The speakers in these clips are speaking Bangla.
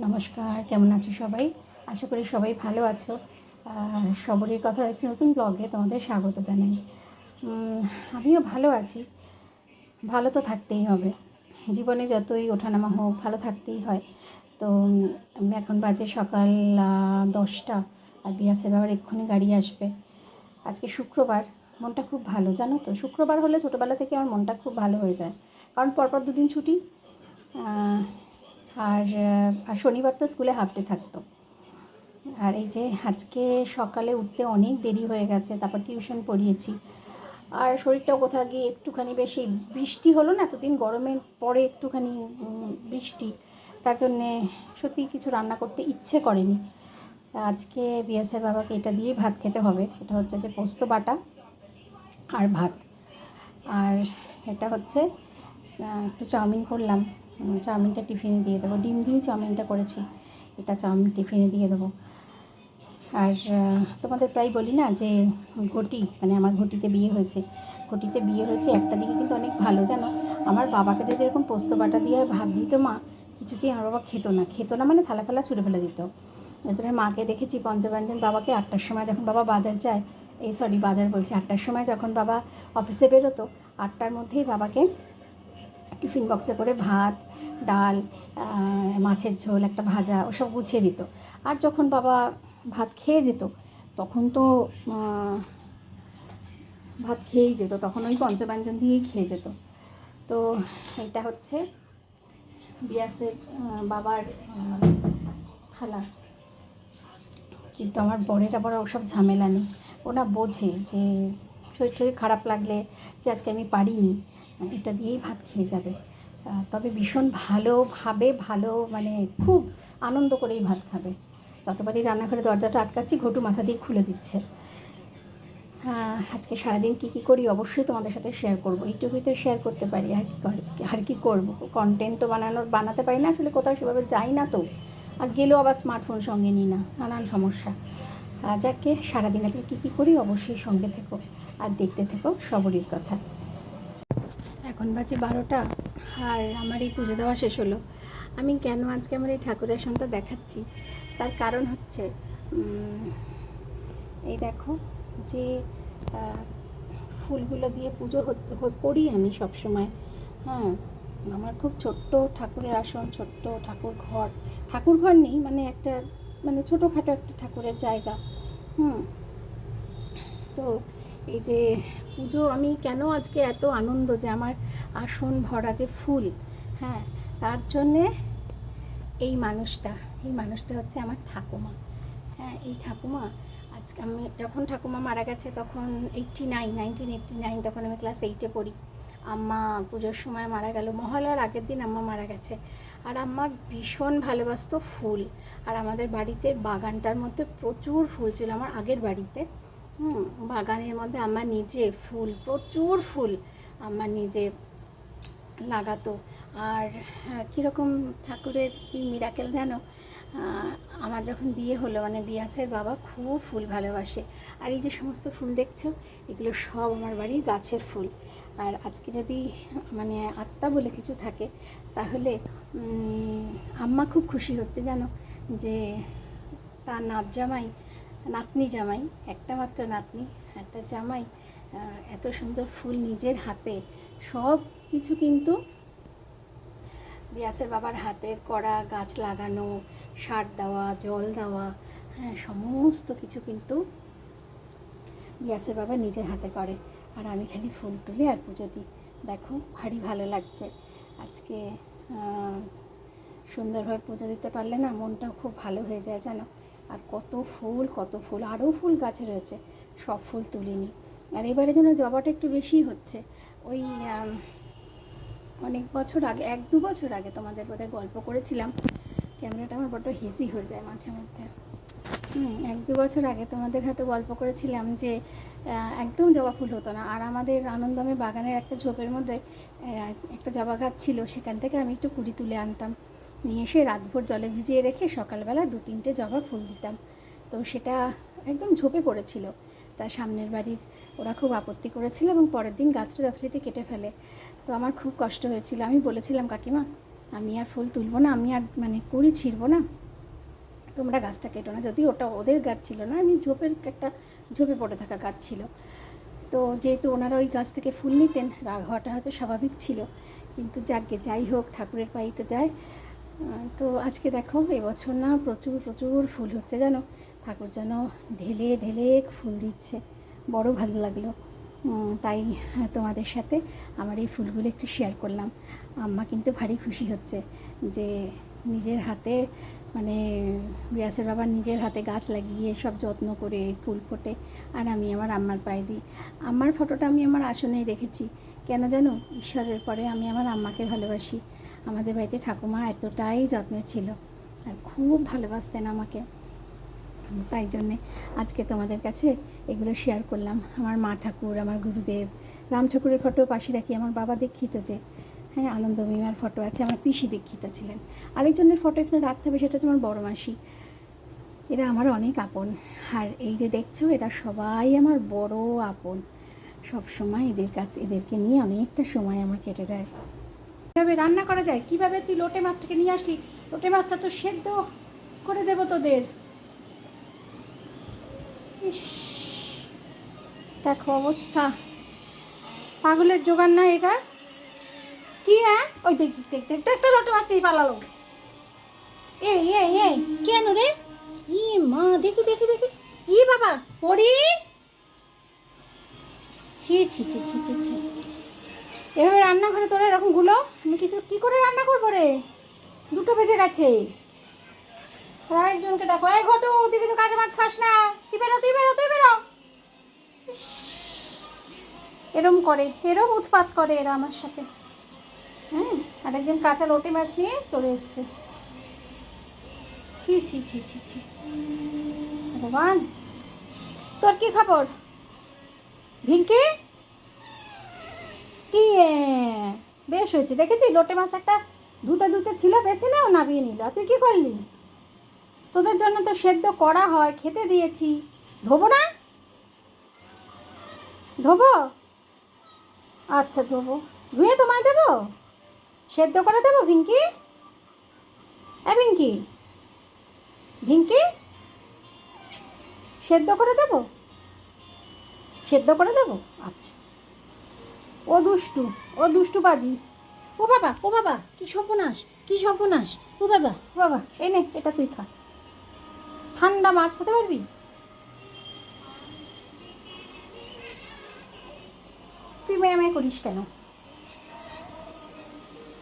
নমস্কার, কেমন আছো সবাই? আশা করি সবাই ভালো আছো। সবরের কথার একটি নতুন ব্লগে তোমাদের স্বাগত জানাই। আমিও ভালো আছি। ভালো তো থাকতেই হবে। জীবনে যতই ওঠানামা হোক, ভালো থাকতেই হয়। তো আমি এখন বাজে সকাল দশটা। আর বিয়াসের বাবার এক্ষুনি গাড়ি আসবে। আজকে শুক্রবার। মনটা খুব ভালো, জানো তো? শুক্রবার হলে ছোটোবেলা থেকে আমার মনটা খুব ভালো হয়ে যায়। কারণ পরপর দুদিন ছুটি। আর আর শনিবার তো স্কুলে ডে থাকতো। আর এই যে আজকে সকালে উঠতে অনেক দেরি হয়ে গেছে, তারপর টিউশন পড়িয়েছি। আর শরীরটাও কোথাও গিয়ে একটুখানি বেশি বৃষ্টি হলো না, এতদিন গরমের পরে একটুখানি বৃষ্টি। তার জন্যে সত্যি কিছু রান্না করতে ইচ্ছে করেনি। আজকে বিএসএর বাবাকে এটা দিয়েই ভাত খেতে হবে, এটা হচ্ছে যে পোস্ত বাটা আর ভাত। আর এটা হচ্ছে একটু চাউমিন করলাম। চাউমিনটা টিফিনে দিয়ে দেবো। ডিম দিয়ে চাউমিনটা করেছি। এটা চাউমিন টিফিনে দিয়ে দেবো। আর তোমাদের প্রায় বলি না যে ঘটি মানে আমার ঘটিতে বিয়ে হয়েছে। ঘটিতে বিয়ে হয়েছে একটা দিকে কিন্তু অনেক ভালো, জানো? আমার বাবাকে যদি এরকম পোস্ত বাটা দিয়ে ভাত দিত মা, কিছুতেই আমার বাবা খেতো না। খেতো না মানে থালা ফালা ছুড়ে ফেলে দিত। জন্য মাকে দেখেছি পঞ্চব্যঞ্জন বাবাকে আটটার সময় যখন বাবা বাজার যায়, এই সরি বাজার বলছি, আটটার সময় যখন বাবা অফিসে বেরোতো, আটটার মধ্যেই বাবাকে টিফিন বক্সে করে ভাত, ডাল মাছের ঝোল, একটা ভাজা, ওসব গুছিয়ে দিত। আর যখন বাবা ভাত খেয়ে যেত, তখন তো ভাত খেয়েই যেত, তখন ওই পঞ্চব্যঞ্জন দিয়েই খেয়ে যেত। তো এটা হচ্ছে বিয়াসের বাবার থালা। কিন্তু আমার বরের আবার ওসব ঝামেলা নেই। ওরা বোঝে যে শরীর খারাপ লাগলে যে আজকে আমি পারিনি। এটা দিয়েই ভাত খেয়ে যাবে। তবে ভীষণ ভালোভাবে ভালো মানে খুব আনন্দ করেই ভাত খাবে। যতবারই রান্নাঘরে দরজাটা আটকাচ্ছি, ঘটু মাথা দিয়ে খুলে দিচ্ছে। আজকে সারাদিন কী কী করি অবশ্যই তোমাদের সাথে শেয়ার করব। এইটুকুই তো শেয়ার করতে পারি। আর কি আর কি করব? কন্টেন্ট তো বানানোর বানাতে পারি না, আসলে কোথাও সেভাবে যাই না তো। আর গেলেও আবার স্মার্টফোন সঙ্গে নিই না, নানান সমস্যা। যাকে সারাদিন আজকে কী কী করি অবশ্যই সঙ্গে থেকো। আর দেখতে থেকো সবরই কথা। এখন বাজে বারোটা আর আমার এই পুজো দেওয়া শেষ হলো। আমি কেন আজকে আমার এই ঠাকুরের আসনটা দেখাচ্ছি? তার কারণ হচ্ছে এই দেখো যে ফুলগুলো দিয়ে পুজো করি আমি সব সময় হ্যাঁ আমার খুব ছোট্ট ঠাকুরের আসন, ছোট্ট ঠাকুর ঘর। ঠাকুর ঘর নেই মানে একটা মানে ছোটোখাটো একটা ঠাকুরের জায়গা। হুম, তো এই যে পুজো, আমি কেন আজকে এত আনন্দ যে আমার আসন ভরা যে ফুল হ্যাঁ তার জন্যে এই মানুষটা এই মানুষটা হচ্ছে আমার ঠাকুমা। হ্যাঁ এই ঠাকুমা, আজকে আমি যখন ঠাকুমা মারা গেছে তখন eighty nine nineteen eighty nine তখন আমি ক্লাস এইটে পড়ি। আম্মা পুজোর সময় মারা গেল মহালয়ার আগের দিন আম্মা মারা গেছে। আর আম্মা ভীষণ ভালোবাসতো ফুল। আর আমাদের বাড়িতে বাগানটার মধ্যে প্রচুর ফুল ছিল, আমার আগের বাড়িতে। বাগানের মধ্যে আম্মা নিজে ফুল, প্রচুর ফুল। আম্মা নিজে লাগাতো। আর হ্যাঁ, কীরকম ঠাকুরের কি মিরাকেল জানো? আমার যখন বিয়ে হলো মানে বিয়াসের বাবা খুব ফুল ভালোবাসে। আর এই যে সমস্ত ফুল দেখছ এগুলো সব আমার বাড়ির গাছের ফুল। আর আজকে যদি মানে আত্মা বলে কিছু থাকে তাহলে আম্মা খুব খুশি হচ্ছে জানো যে তার নাত জামাই নাতনি জামাই একটা মাত্র নাতনি একটা জামাই এত সুন্দর ফুল নিজের হাতে সব কিছু কিন্তু বিয়াসের বাবার হাতের করা গাছ লাগানো, সার দেওয়া, জল দেওয়া হ্যাঁ সমস্ত কিছু কিন্তু বিয়াসের বাবা নিজের হাতে করে। আর আমি খালি ফুল তুলি আর পুজো দিই। দেখো, ভারী ভালো লাগছে। আজকে সুন্দরভাবে পুজো দিতে পারলে না মনটাও খুব ভালো হয়ে যায়, জানো? আর কত ফুল কত ফুল, আরও ফুল গাছে রয়েছে। সব ফুল তুলিনি। আর এবারে যেন জবাটা একটু বেশি হচ্ছে। ওই অনেক বছর আগে, এক দু বছর আগে তোমাদের বোধহয় গল্প করেছিলাম। ক্যামেরাটা আমার বড্ড হেজি হয়ে যায় মাঝে মধ্যে। হুম, এক দু বছর আগে তোমাদের হাতে গল্প করেছিলাম যে একদম জবা ফুল হতো না। আর আমাদের আনন্দমে বাগানের একটা ঝোপের মধ্যে একটা জবা গাছ ছিল, সেখান থেকে আমি একটু কুড়ি তুলে আনতাম। নিয়ে এসে রাতভর জলে ভিজিয়ে রেখে সকালবেলা দু তিনটে জবা ফুল দিতাম। তো সেটা একদম ঝোপে পড়েছিল। তার সামনের বাড়ির ওরা খুব আপত্তি করেছিল এবং পরের দিন গাছটা যথারীতি কেটে ফেলে। তো আমার খুব কষ্ট হয়েছিল। আমি বলেছিলাম, কাকিমা, আমি আর ফুল তুলবো না, আমি আর মানে করি ছিঁড়বো না। তোমরা গাছটা কেটো না। যদি ওটা ওদের গাছ ছিল না, আমি ঝোপের একটা ঝোপে পড়ে থাকা গাছ ছিল। তো যেহেতু ওনারা ওই গাছ থেকে ফুল নিতেন, রাগ হওয়াটা হয়তো স্বাভাবিক ছিল। কিন্তু যাকে যাই হোক, ঠাকুরের পাই তো যায়। তো আজকে দেখো এবছর না প্রচুর প্রচুর ফুল হচ্ছে, জানো? ঠাকুর যেন ঢেলে ঢেলে ফুল দিচ্ছে। বড় ভালো লাগল। তাই হ্যাঁ, তোমাদের সাথে আমার এই ফুলগুলো একটু শেয়ার করলাম। আম্মা কিন্তু ভারী খুশি হচ্ছে যে নিজের হাতে মানে বিয়াসের বাবা নিজের হাতে গাছ লাগিয়ে সব যত্ন করে ফুল ফোটে আর আমি আমার আম্মার পায়ে দিই। আম্মার ফটোটা আমি আমার আসনেই রেখেছি। কেন জানো? ঈশ্বরের পরে আমি আমার আম্মাকে ভালোবাসি। আমাদের বাড়িতে ঠাকুমা এতটাই যত্নে ছিল আর খুব ভালোবাসতেন আমাকে। তাই জন্যে আজকে তোমাদের কাছে এগুলো শেয়ার করলাম। আমার মা ঠাকুর, আমার গুরুদেব, রাম ঠাকুরের ফটো পাশে রাখি। আমার বাবা দীক্ষিত যে হ্যাঁ আনন্দ মিমার ফটো আছে, আমার পিসি দীক্ষিত ছিলেন। আরেকজনের ফটো এখানে রাখতে হবে, সেটা হচ্ছে আমার বড় মাসি। এরা আমার অনেক আপন। আর এই যে দেখছ, এরা সবাই আমার বড় আপন। সব সময় এদের কাছে, এদেরকে নিয়ে অনেকটা সময় আমার কেটে যায়। কীভাবে রান্না করা যায়? কীভাবে তুই লোটে মাছটাকে নিয়ে আসলি? লোটে মাছটা তো সেদ্ধ করে দেবো তোদের। ইস, দেখো অবস্থা। পাগলের জোগান না এটা? কি হ্যাঁ? ওই দেখ দেখ দেখ দেখ দেখ মাছ নিয়ে পালালো। এই এই এই, কেন রে? ই মা, দেখি দেখি দেখি। ই বাবা, পড়ি? ছি ছি ছি ছি ছি ছি। এভাবে রান্নাঘরে তোরা এরকমগুলো? আমি কিছু কী করে রান্না করব রে? দুটো বেজে গেছে। আরেকজনকে দেখো। এই ঘটু, তুই কিন্তু কাঁচা মাছ খাস না। তুই বেরো তুই বেরো তুই বেরো। এরম করে, এরম উৎপাত করে এরা আমার সাথে। হ্যাঁ আরেকজন কাঁচা লোটে মাছ নিয়ে চলে এসছে। ছি ছি ছি ছি ছি। ভগবান, তোর কি খবর? ভিঙ্কি? কি বেশ হয়েছে। দেখেছি লোটে মাছ একটা ধুতে ধুতে ছিল, বেছে নাও, নাবিয়ে নিল। তুই কি করলি? তোদের জন্য তো সেদ্ধ করা হয়, খেতে দিয়েছি। ধোবো না? ধোবো? আচ্ছা ধোবো। ধুয়ে তোমায় দেবো? সেদ্ধ করে দেবো, ভিঙ্কি? এ, ভিঙ্কি? ভিঙ্কি? সেদ্ধ করে দেবো? সেদ্ধ করে দেবো? আচ্ছা। ও দুষ্টু ও দুষ্টু বাজি। ও বাবা ও বাবা, কি সর্বনাশ কি সর্বনাশ। ও বাবা ও বাবা, এনে, এটা তুই খা। ঠান্ডা মাছ খেতে পারবি? তুই মেয়ে করিস কেন?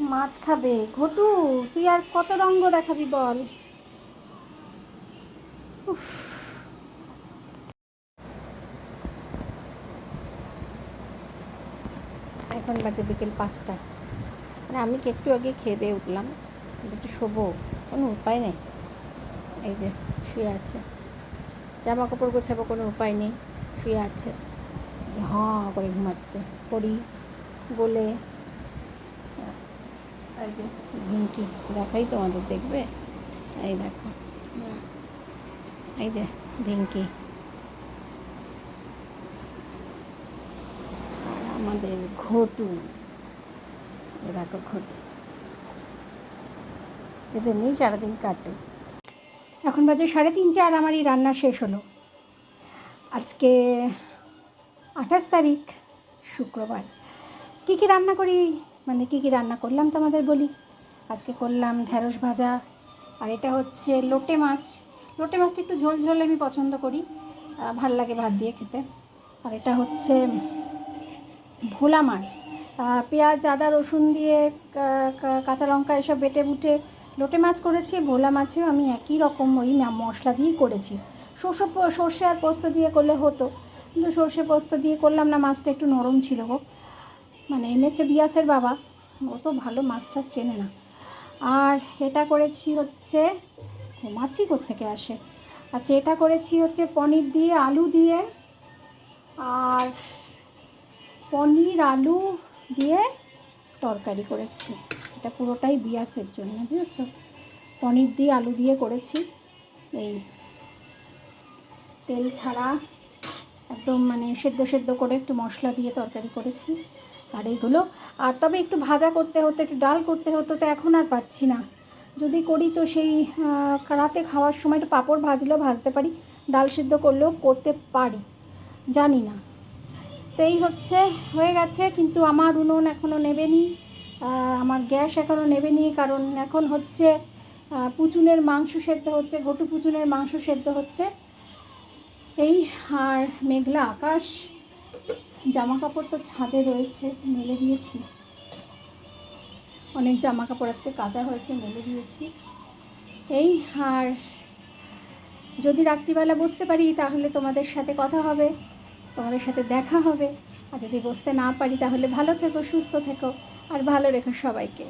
মাছ খাবে। ঘটু, তুই আর কত রঙ্গ দেখাবি বল? উফ। এখন বাজে বিকেল পাঁচটা। মানে আমি একটু আগে খেয়ে দিয়ে উঠলাম? একটু শোবো? কোনো উপায় নেই। এই যে, শুয়ে আছে। জামা কাপড় গোছাবো কোনো উপায় নেই, শুয়ে আছে। হাঁ করে ঘুমাচ্ছে। পড়ি বলে এই যে ভিঙ্কি দেখাই তোমাদের, দেখবে? এই দেখো। এই যে আর আমাদের ঘটু। এ দেখো ঘটু। এদের নেই সারাদিন কাটে। এখন বাজে সাড়ে তিনটে আর আমার এই রান্না শেষ হলো। আজকে আঠাশ তারিখ, শুক্রবার। কী কী রান্না করি? মানে কী কী রান্না করলাম তোমাদের বলি? আজকে করলাম ঢ্যাঁড়স ভাজা, আর এটা হচ্ছে লোটে মাছ। লোটে মাছটা একটু ঝোল ঝোল আমি পছন্দ করি। ভালো লাগে ভাত দিয়ে খেতে। আর এটা হচ্ছে ভোলা মাছ। পেঁয়াজ, আদা, রসুন দিয়ে কাঁচা লঙ্কা এসব বেটে বুটে লোটে মাছ করেছি, ভোলা মাছেও আমি একই রকম ওই মশলা দিয়েই করেছি। সর্ষে সর্ষে আর পোস্ত দিয়ে করলে হতো, কিন্তু সর্ষে পোস্ত দিয়ে করলাম না, মাছটা একটু নরম ছিল গো। মানে এনেছে বিয়াসের বাবা, ও তো ভালো মাছটা চেনে না। আর এটা করেছি হচ্ছে মাছই থেকে আসে? আচ্ছা এটা করেছি হচ্ছে পনির দিয়ে আলু দিয়ে, আর পনির আলু দিয়ে তরকারি করেছি। এটা পুরোটাই বিয়াসের জন্য, বুঝেছ? পনির দিয়ে আলু দিয়ে করেছি। এই তেল ছাড়া একদম মানে সেদ্ধ সেদ্ধ করে একটু মশলা দিয়ে তরকারি করেছি। আর এইগুলো আর তবে একটু ভাজা করতে হতো, একটু ডাল করতে হতো, তো এখন আর পারছি না। যদি করি তো সেই রাতে খাওয়ার সময় একটু পাঁপড় ভাজলেও ভাজতে পারি, ডাল সিদ্ধ করলেও করতে পারি। জানি না। তো এই হচ্ছে, হয়ে গেছে, কিন্তু আমার উনুন এখনও নেবেনি। আমার গ্যাস এখনও নেবেনি, কারণ এখন হচ্ছে পুচুনের মাংস সেদ্ধ হচ্ছে, ঘটু পুচুনের মাংস সেদ্ধ হচ্ছে। এই আর মেঘলা আকাশ জামা কাপড় তো ছাদে রয়েছে, মেলে দিয়েছি। অনেক জামা কাপড় আজকে কাচা হয়েছে, মেলে দিয়েছি। এই আর যদি রাত্রিবেলা বসতে পারি, তাহলে তোমাদের সাথে কথা হবে, তোমাদের সাথে দেখা হবে। আর যদি বসতে না পারি, তাহলে ভালো থেকো, সুস্থ থেকো। আর ভালো রেখো সবাইকে।